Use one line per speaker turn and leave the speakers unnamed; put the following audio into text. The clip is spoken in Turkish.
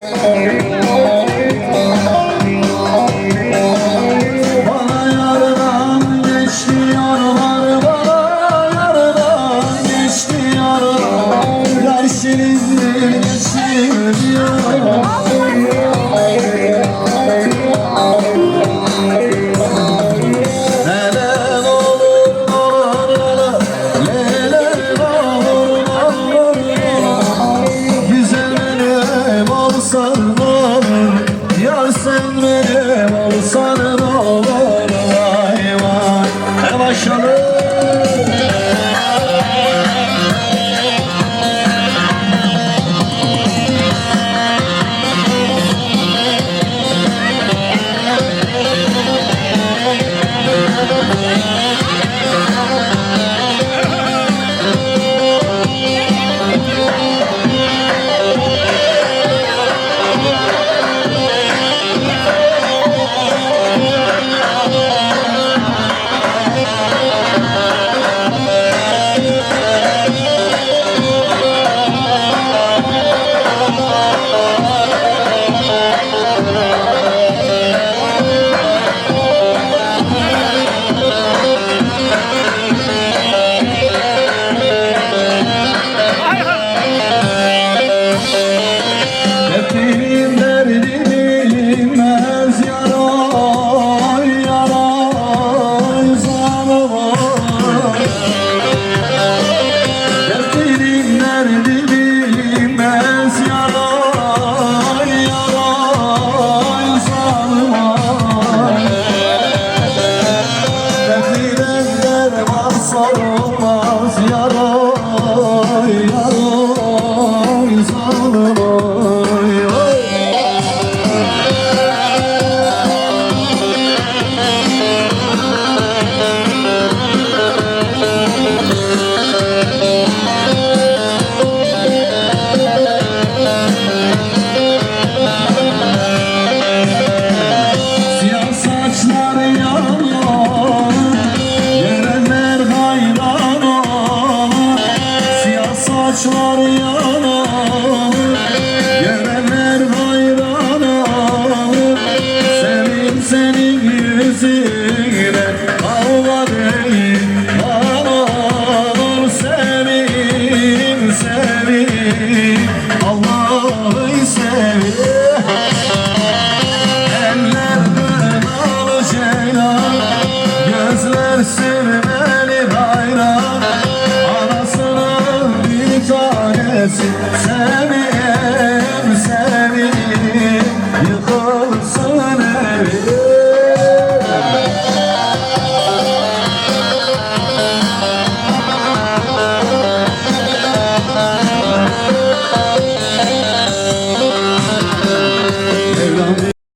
Bana Yar sen benim olsan ne olur Vay vay. Başlayalım derman sorulmaz saçlar yanar Görenler hayran olur Sevim senin yüzüne Kavga değil Ağlar sevim sevim Allah'ı sevim